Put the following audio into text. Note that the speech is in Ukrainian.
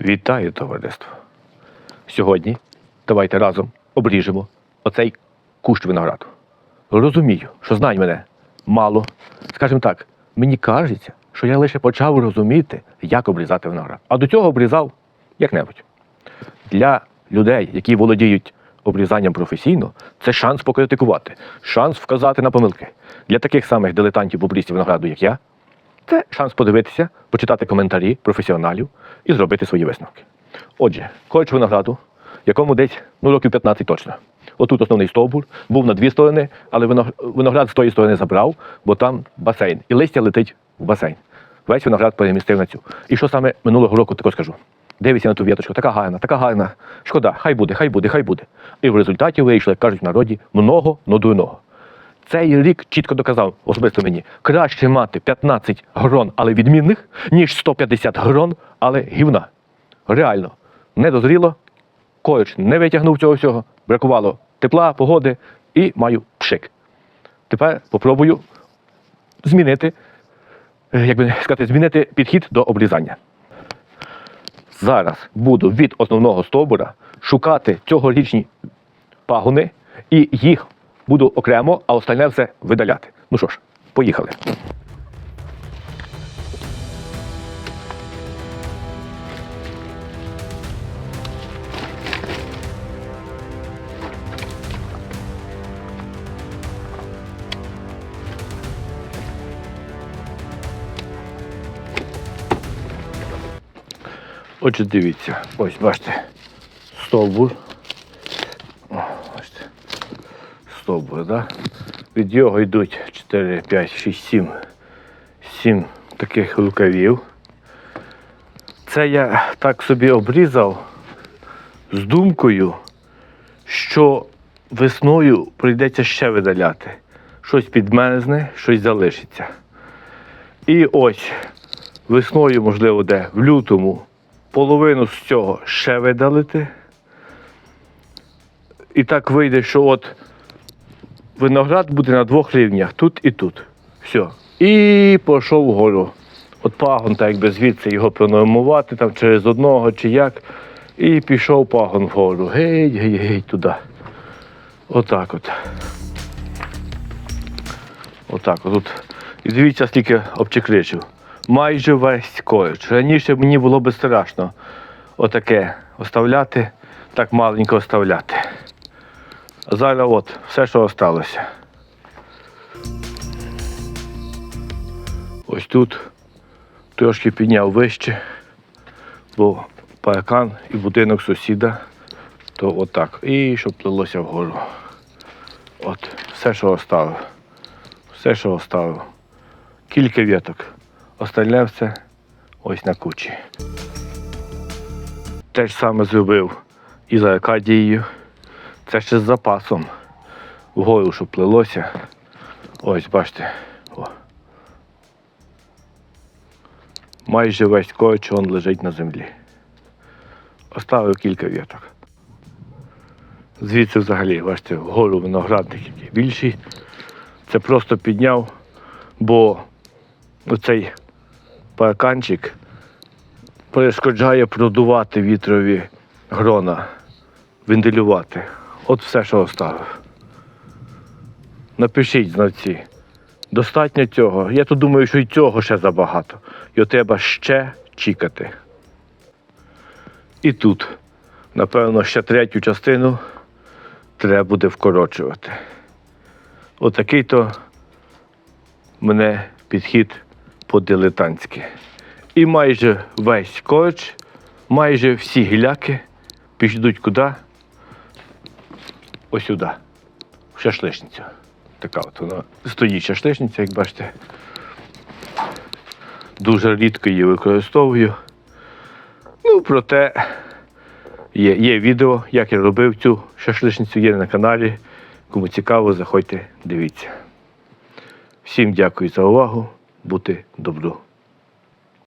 Вітаю, товариство. Сьогодні давайте разом обріжемо оцей кущ винограду. Розумію, що знань мене мало. Скажімо так, мені кажеться, що я лише почав розуміти, як обрізати виноград. А до цього обрізав як-небудь. Для людей, які володіють обрізанням професійно, це шанс покритикувати, шанс вказати на помилки. Для таких самих дилетантів в обрізці винограду, як я, це шанс подивитися, почитати коментарі професіоналів і зробити свої висновки. Отже, корч винограду, якому десь ну, років 15 точно. Отут основний стовбур, був на дві сторони, але виноград з тої сторони забрав, бо там басейн. І листя летить в басейн. Весь виноград перемістив на цю. І що саме минулого року також скажу. Дивися на ту віточку, така гарна, така гарна. Шкода, хай буде, хай буде, хай буде. І в результаті вийшло, як кажуть в народі, много, но дурного. Цей рік чітко доказав, особисто мені, краще мати 15 грон, але відмінних, ніж 150 грон, але гівна. Реально, не дозріло, корич не витягнув цього всього, бракувало тепла, погоди і маю пшик. Тепер попробую змінити, е, як би сказати, змінити підхід до обрізання. Зараз буду від основного стовбура шукати цьогорічні пагони і їх буду окремо, а остальне все видаляти. Ну що ж, поїхали. Отже, дивіться, ось бачите, стовбур. О, бачите. Стовбур, да? Від його йдуть 4, 5, 6, 7, 7 таких рукавів. Це я так собі обрізав з думкою, що весною прийдеться ще видаляти. Щось підмерзне, щось залишиться. І ось весною, можливо, де в лютому половину з цього ще видалити. І так вийде, що от виноград буде на двох рівнях, тут і тут. Все. І пішов вгору. От пагон, так якби звідси його пронормувати, там через одного чи як. І пішов пагон вгору. Геть, геть, геть туди. Отак от. Отак от. І дивіться, скільки обчекричив. Майже весь корч. Раніше мені було би страшно отаке оставляти, так маленько оставляти. Зараз от все, що осталося. Ось тут трошки підняв вище, бо паркан і будинок сусіда, то отак. І щоб плилося вгору. От, все, що оставив. Все, що оставив. Кілька віток. Остальне все ось на кучі. Те ж саме зробив і за Аркадією. Це ще з запасом. Вгору, щоб плилося. Ось, бачите. О. Майже весь корч он лежить на землі. Оставив кілька віток. Звідси взагалі, бачите, вгору виноградник який більший. Це просто підняв, бо оцей парканчик перешкоджає продувати вітрові грона, вентилювати. От все, що оставив. Напишіть знавці. Достатньо цього. Я тут думаю, що і цього ще забагато. Його треба ще чекати. І тут, напевно, ще третю частину треба буде вкорочувати. Отакий то мене підхід по-дилетантськи. І майже весь корч, майже всі гіляки підійдуть куди? Ось сюди, в шашличницю. Така от вона стоїть шашличниця, як бачите. Дуже рідко її використовую. Ну, проте є, є відео, як я робив цю шашличницю, є на каналі. Кому цікаво, заходьте, дивіться. Всім дякую за увагу. Бути добру.